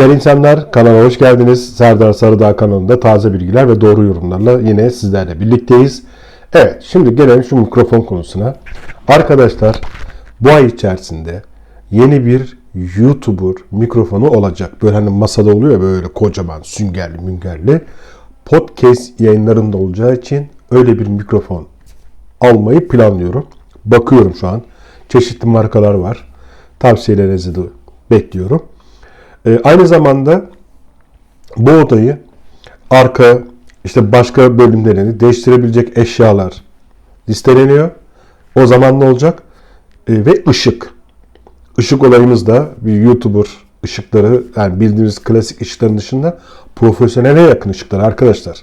Değerli insanlar kanala hoş geldiniz. Serdar Sarıdağ kanalında taze bilgiler ve doğru yorumlarla yine sizlerle birlikteyiz. Evet şimdi gelelim şu mikrofon konusuna. Arkadaşlar bu ay içerisinde yeni bir YouTuber mikrofonu olacak. Böyle hani masada oluyor böyle kocaman süngerli müngerli. Podcast yayınlarında olacağı için öyle bir mikrofon almayı planlıyorum. Bakıyorum şu an. Çeşitli markalar var. Tavsiyelerinizi de bekliyorum. E, aynı zamanda bu odayı arka işte başka bölümlerini değiştirebilecek eşyalar listeleniyor. O zaman ne olacak? E, ve ışık. Işık olayımız da bir YouTuber ışıkları yani bildiğimiz klasik ışıkların dışında profesyonele yakın ışıklar arkadaşlar.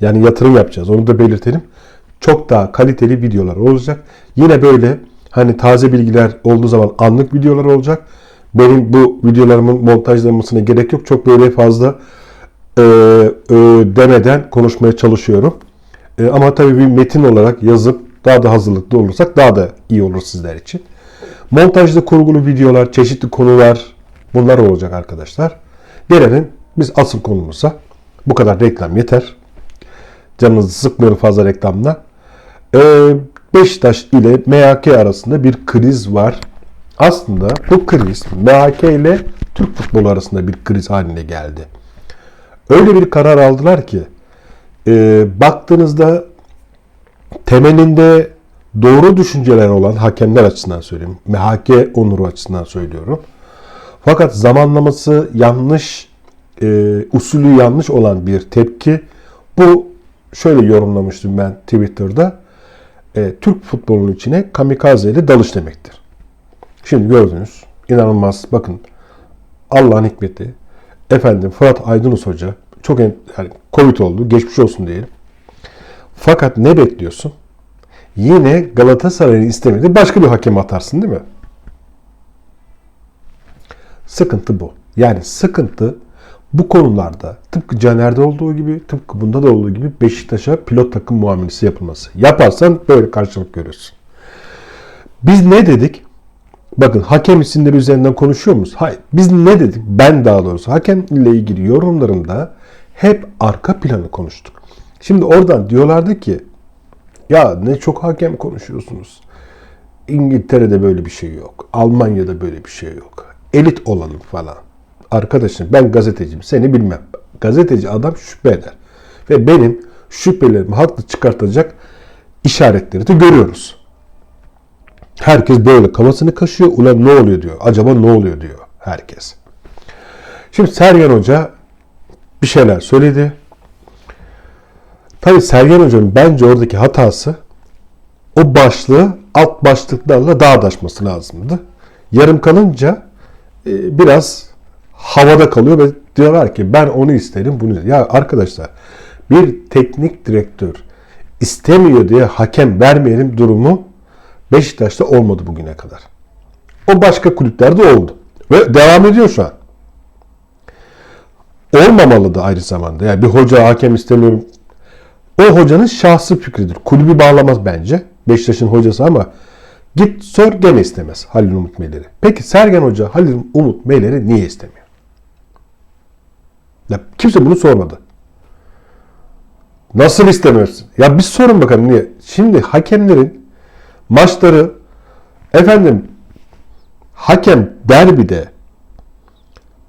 Yani yatırım yapacağız. Onu da belirtelim. Çok daha kaliteli videolar olacak. Yine böyle hani taze bilgiler olduğu zaman anlık videolar olacak. Benim bu videolarımın montajlanmasına gerek yok. Çok böyle fazla e, e, demeden konuşmaya çalışıyorum. E, ama tabii bir metin olarak yazıp daha da hazırlıklı olursak daha da iyi olur sizler için. Montajda kurgulu videolar, çeşitli konular bunlar olacak arkadaşlar. Gelelim biz asıl konumuza. Bu kadar reklam yeter. Canınızı sıkmıyorum fazla reklamla. Ee, Beşiktaş ile MHK arasında bir kriz var. Aslında bu kriz MHK ile Türk futbolu arasında bir kriz haline geldi. Öyle bir karar aldılar ki e, baktığınızda temelinde doğru düşünceler olan hakemler açısından söyleyeyim. MHK onuru açısından söylüyorum. Fakat zamanlaması yanlış, e, usulü yanlış olan bir tepki. Bu şöyle yorumlamıştım ben Twitter'da. E, Türk futbolunun içine kamikaze ile dalış demektir. Şimdi gördünüz. inanılmaz. Bakın Allah'ın hikmeti. Efendim Fırat Aydınus Hoca çok en, yani Covid oldu. Geçmiş olsun diyelim. Fakat ne bekliyorsun? Yine Galatasaray'ın istemediği başka bir hakem atarsın değil mi? Sıkıntı bu. Yani sıkıntı bu konularda tıpkı Caner'de olduğu gibi, tıpkı bunda da olduğu gibi Beşiktaş'a pilot takım muamelesi yapılması. Yaparsan böyle karşılık görürsün. Biz ne dedik? Bakın hakem isimleri üzerinden konuşuyor muyuz? Hayır. Biz ne dedik? Ben daha doğrusu hakem ile ilgili yorumlarımda hep arka planı konuştuk. Şimdi oradan diyorlardı ki ya ne çok hakem konuşuyorsunuz. İngiltere'de böyle bir şey yok. Almanya'da böyle bir şey yok. Elit olalım falan. Arkadaşım ben gazeteciyim seni bilmem. Gazeteci adam şüphe eder. Ve benim şüphelerimi haklı çıkartacak işaretleri de görüyoruz. Herkes böyle kafasını kaşıyor. Ulan ne oluyor diyor. Acaba ne oluyor diyor herkes. Şimdi Sergen Hoca bir şeyler söyledi. Tabii Sergen Hoca'nın bence oradaki hatası o başlığı alt başlıklarla dağdaşması lazımdı. Yarım kalınca e, biraz havada kalıyor ve diyorlar ki ben onu isterim bunu. Ya arkadaşlar bir teknik direktör istemiyor diye hakem vermeyelim durumu Beşiktaş'ta olmadı bugüne kadar. O başka kulüplerde oldu. Ve devam ediyor şu an. Olmamalı ayrı zamanda. Yani bir hoca hakem istemiyorum. O hocanın şahsi fikridir. Kulübü bağlamaz bence. Beşiktaş'ın hocası ama git sor gene istemez Halil Umut Meler'i. Peki Sergen Hoca Halil Umut Meler'i niye istemiyor? Ya kimse bunu sormadı. Nasıl istemiyorsun? Ya bir sorun bakalım niye? Şimdi hakemlerin maçları efendim hakem derbide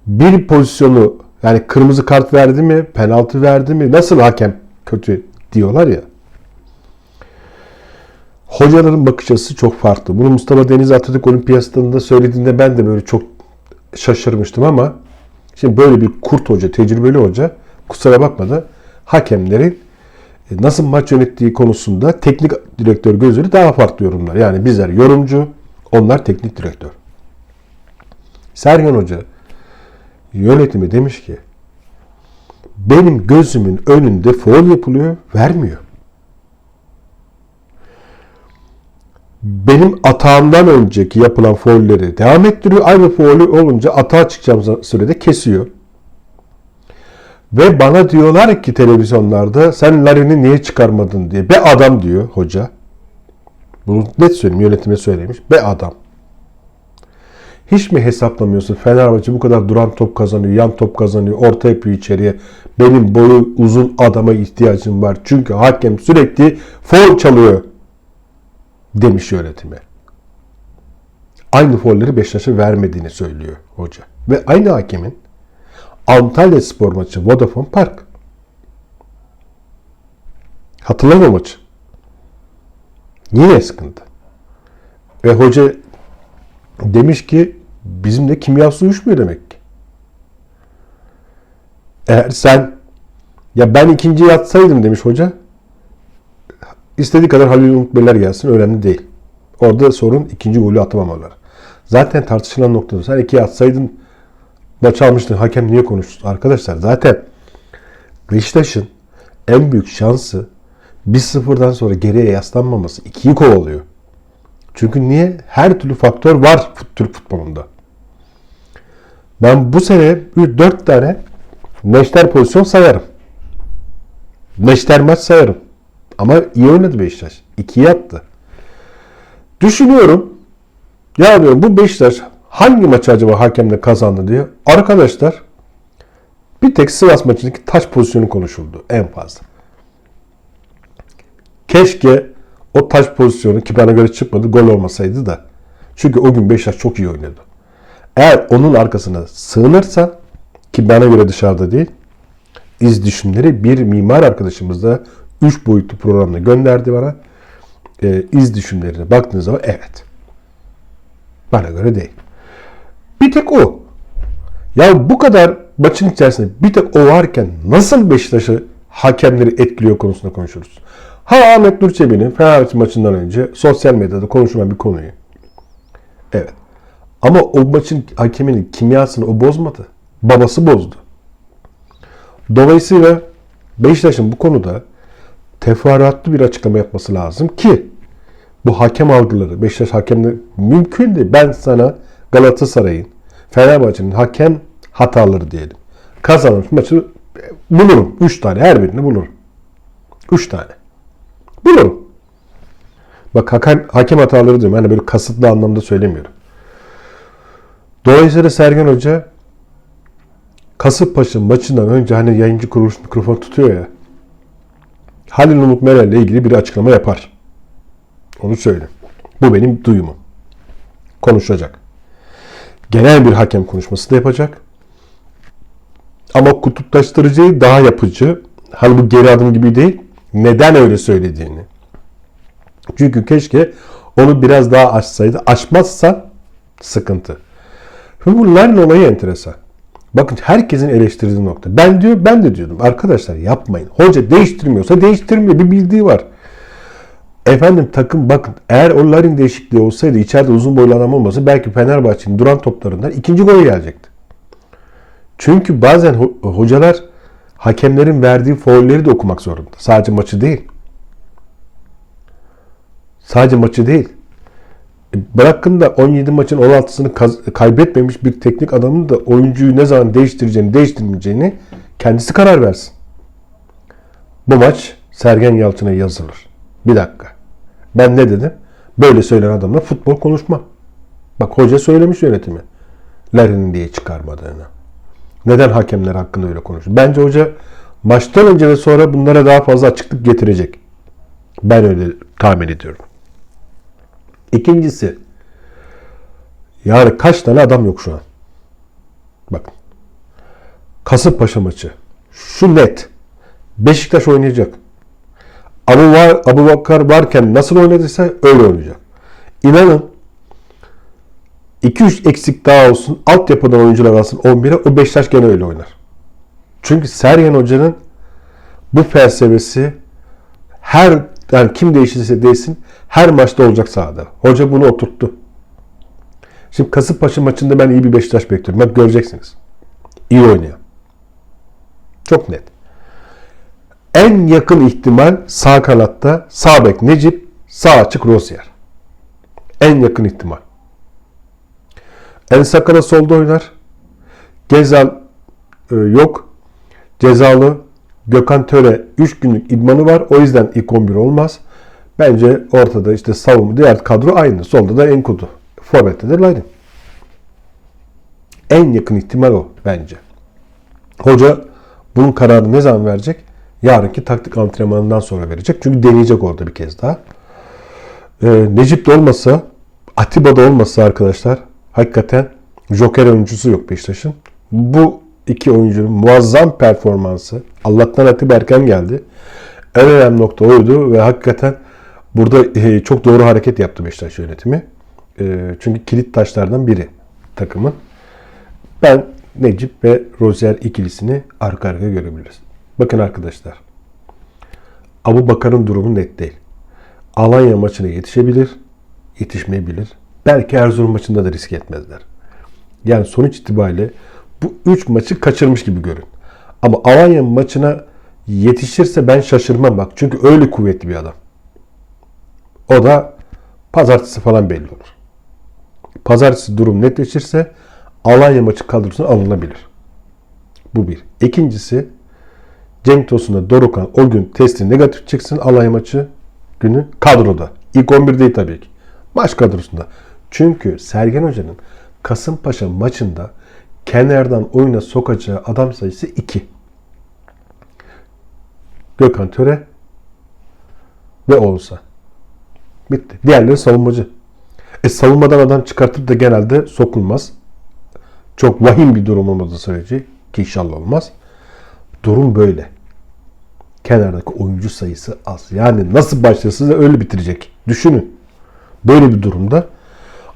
bir pozisyonu yani kırmızı kart verdi mi, penaltı verdi mi, nasıl hakem kötü diyorlar ya. Hocaların bakış açısı çok farklı. Bunu Mustafa Deniz Atatürk Olimpiyası'nda söylediğinde ben de böyle çok şaşırmıştım ama şimdi böyle bir kurt hoca, tecrübeli hoca kusura bakma da hakemlerin nasıl maç yönettiği konusunda teknik direktör gözleri daha farklı yorumlar. Yani bizler yorumcu, onlar teknik direktör. Sergen Hoca yönetimi demiş ki benim gözümün önünde foul yapılıyor, vermiyor. Benim atağımdan önceki yapılan foulleri devam ettiriyor. Aynı foulü olunca atağa çıkacağım sürede kesiyor. Ve bana diyorlar ki televizyonlarda sen Larin'i niye çıkarmadın diye. Be adam diyor hoca. Bunu net söyleyeyim yönetime söylemiş. Be adam. Hiç mi hesaplamıyorsun? Fenerbahçe bu kadar duran top kazanıyor, yan top kazanıyor, orta yapıyor içeriye. Benim boyu uzun adama ihtiyacım var. Çünkü hakem sürekli foul çalıyor demiş yönetime. Aynı foulleri Beşiktaş'a vermediğini söylüyor hoca. Ve aynı hakemin Antalya spor maçı Vodafone Park. Hatırlama maçı. Yine sıkıntı. Ve hoca demiş ki bizimle kimyası uyuşmuyor demek ki. Eğer sen ya ben ikinci yatsaydım demiş hoca. İstediği kadar Halil Umut Beyler gelsin önemli değil. Orada sorun ikinci golü atamamaları. Zaten tartışılan noktada sen iki atsaydın maç almıştın. Hakem niye konuştu? Arkadaşlar zaten Beşiktaş'ın en büyük şansı 1-0'dan sonra geriye yaslanmaması. 2'yi kovalıyor. Çünkü niye? Her türlü faktör var Türk futbolunda. Ben bu sene 4 tane Neşter pozisyon sayarım. Neşter maç sayarım. Ama iyi oynadı Beşiktaş. 2'ye attı. Düşünüyorum. Ya diyorum bu Beşiktaş hangi maçı acaba hakemle kazandı diye. Arkadaşlar bir tek Sivas maçındaki taç pozisyonu konuşuldu en fazla. Keşke o taç pozisyonu ki bana göre çıkmadı gol olmasaydı da. Çünkü o gün Beşiktaş çok iyi oynadı. Eğer onun arkasına sığınırsa ki bana göre dışarıda değil iz düşümleri bir mimar arkadaşımız da 3 boyutlu programda gönderdi bana. E, iz düşümlerine baktığınız zaman evet. Bana göre değil. Bir tek o. Ya bu kadar maçın içerisinde bir tek o varken nasıl Beşiktaş'ı hakemleri etkiliyor konusunda konuşuruz. Ha Ahmet Nur Çebi'nin Fenerbahçe maçından önce sosyal medyada konuşulan bir konuyu. Evet. Ama o maçın hakeminin kimyasını o bozmadı. Babası bozdu. Dolayısıyla Beşiktaş'ın bu konuda teferruatlı bir açıklama yapması lazım ki bu hakem algıları, Beşiktaş hakemleri mümkün değil. Ben sana Galatasaray'ın, Fenerbahçe'nin hakem hataları diyelim. Kazanmış maçı bulurum. Üç tane her birini bulurum. Üç tane. Bulurum. Bak hakem, hakem hataları diyorum. Hani böyle kasıtlı anlamda söylemiyorum. Dolayısıyla Sergen Hoca Kasımpaşa maçından önce hani yayıncı kuruluş mikrofon tutuyor ya. Halil Umut Meral ile ilgili bir açıklama yapar. Onu söyle. Bu benim duyumum. Konuşacak. Genel bir hakem konuşması da yapacak. Ama kutuplaştırıcıyı daha yapıcı. Hani bu geri adım gibi değil. Neden öyle söylediğini. Çünkü keşke onu biraz daha açsaydı. Açmazsa sıkıntı. Ve bu Larin olayı enteresan. Bakın herkesin eleştirdiği nokta. Ben diyor, ben de diyordum. Arkadaşlar yapmayın. Hoca değiştirmiyorsa değiştirmiyor. Bir bildiği var. Efendim takım bakın eğer o Larin değişikliği olsaydı içeride uzun boylu adam olmasa belki Fenerbahçe'nin duran toplarından ikinci gol gelecekti. Çünkü bazen ho- hocalar hakemlerin verdiği faulleri de okumak zorunda. Sadece maçı değil. Sadece maçı değil. E, Bırakın da 17 maçın 16'sını kaz- kaybetmemiş bir teknik adamın da oyuncuyu ne zaman değiştireceğini, değiştirmeyeceğini kendisi karar versin. Bu maç Sergen Yalçın'a yazılır. Bir dakika. Ben ne dedim? Böyle söyleyen adamla futbol konuşmam. Bak hoca söylemiş yönetimi. Larin'in diye çıkarmadığını. Neden hakemler hakkında öyle konuşuyor? Bence hoca maçtan önce ve sonra bunlara daha fazla açıklık getirecek. Ben öyle tahmin ediyorum. İkincisi yani kaç tane adam yok şu an? Bakın. Kasımpaşa maçı. Şu net. Beşiktaş oynayacak. Abu, var, Abu Bakar varken nasıl oynadıysa öyle oynayacak. İnanın 2-3 eksik daha olsun. Altyapıdan oyuncular alsın 11'e o Beşiktaş gene öyle oynar. Çünkü Sergen Hoca'nın bu felsefesi her yani kim değişirse değilsin her maçta olacak sahada. Hoca bunu oturttu. Şimdi Kasımpaşa maçında ben iyi bir Beşiktaş bekliyorum. Bak göreceksiniz. İyi oynayan. Çok net. En yakın ihtimal sağ kanatta sağ bek Necip, sağ açık Rosier. En yakın ihtimal. En Sakala solda oynar. Gezal e, yok. Cezalı Gökhan Töre 3 günlük idmanı var. O yüzden ilk 11 olmaz. Bence ortada işte savunma diğer kadro aynı. Solda da Enkudu. Forvet'te de Larin. En yakın ihtimal o bence. Hoca bunun kararını ne zaman verecek? Yarınki taktik antrenmanından sonra verecek. Çünkü deneyecek orada bir kez daha. Ee, Necip de olmasa, Atiba da olmasa arkadaşlar hakikaten Joker oyuncusu yok Beşiktaş'ın. Bu iki oyuncunun muazzam performansı. Allah'tan Atiba erken geldi. En önemli nokta oydu ve hakikaten burada e, çok doğru hareket yaptı Beşiktaş yönetimi. E, çünkü kilit taşlardan biri takımın. Ben Necip ve Rozier ikilisini arka arkaya görebiliriz. Bakın arkadaşlar. Abu Bakar'ın durumu net değil. Alanya maçına yetişebilir, yetişmeyebilir. Belki Erzurum maçında da risk etmezler. Yani sonuç itibariyle bu 3 maçı kaçırmış gibi görün. Ama Alanya maçına yetişirse ben şaşırmam bak. Çünkü öyle kuvvetli bir adam. O da pazartesi falan belli olur. Pazartesi durum netleşirse Alanya maçı kadrosuna alınabilir. Bu bir. İkincisi Cenk Tosun'da Dorukan o gün testi negatif çıksın Alanya maçı günü kadroda. İlk 11 değil tabii ki. Maç kadrosunda. Çünkü Sergen Hoca'nın Kasımpaşa maçında kenardan oyuna sokacağı adam sayısı 2. Gökhan Töre ve Oğuzhan. Bitti. Diğerleri savunmacı. E savunmadan adam çıkartıp da genelde sokulmaz. Çok vahim bir durum olmadığı sürece ki inşallah olmaz. Durum böyle. Kenardaki oyuncu sayısı az. Yani nasıl başlarsa da öyle bitirecek. Düşünün. Böyle bir durumda.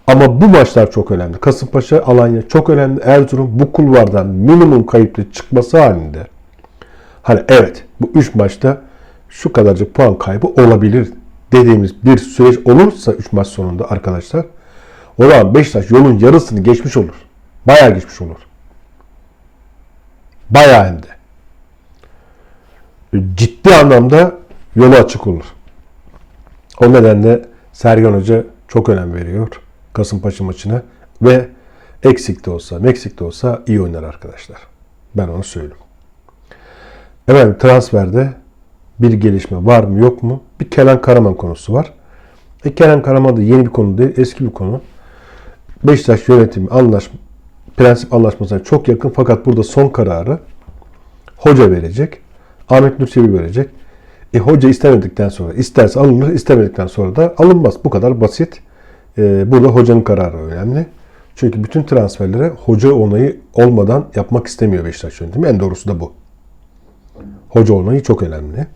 Ama bu maçlar çok önemli. Kasımpaşa, Alanya çok önemli. Erzurum bu kulvardan minimum kayıplı çıkması halinde. Hani evet bu 3 maçta şu kadarcık puan kaybı olabilir dediğimiz bir süreç olursa 3 maç sonunda arkadaşlar o zaman Beşiktaş yolun yarısını geçmiş olur. Bayağı geçmiş olur. Bayağı hem de. Ciddi anlamda yolu açık olur. O nedenle Sergen Hoca çok önem veriyor Kasımpaşa maçına ve eksik de olsa, meksik de olsa iyi oynar arkadaşlar. Ben onu söyleyeyim. Evet transferde bir gelişme var mı yok mu? Bir Kenan Karaman konusu var. E, Kenan Karaman da yeni bir konu değil, eski bir konu. Beşiktaş yönetimi anlaş, prensip anlaşmasına çok yakın fakat burada son kararı hoca verecek. Ahmet Nur Çebi verecek. E, hoca istemedikten sonra isterse alınır, istemedikten sonra da alınmaz. Bu kadar basit. E, burada hocanın kararı önemli. Çünkü bütün transferlere hoca onayı olmadan yapmak istemiyor Beşiktaş yönetimi. En doğrusu da bu. Hoca onayı çok önemli.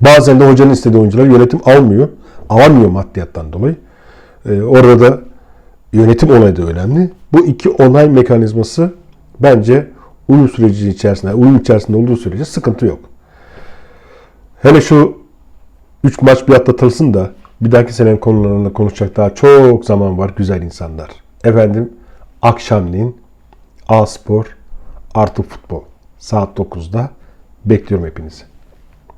Bazen de hocanın istediği oyuncuları yönetim almıyor. Alamıyor maddiyattan dolayı. E, orada da yönetim onayı da önemli. Bu iki onay mekanizması bence uyum süreci içerisinde, uyum içerisinde olduğu sürece sıkıntı yok. Hele şu 3 maç bir atlatılsın da bir dahaki senenin konularında konuşacak daha çok zaman var güzel insanlar. Efendim akşamleyin A Spor artı futbol saat 9'da bekliyorum hepinizi.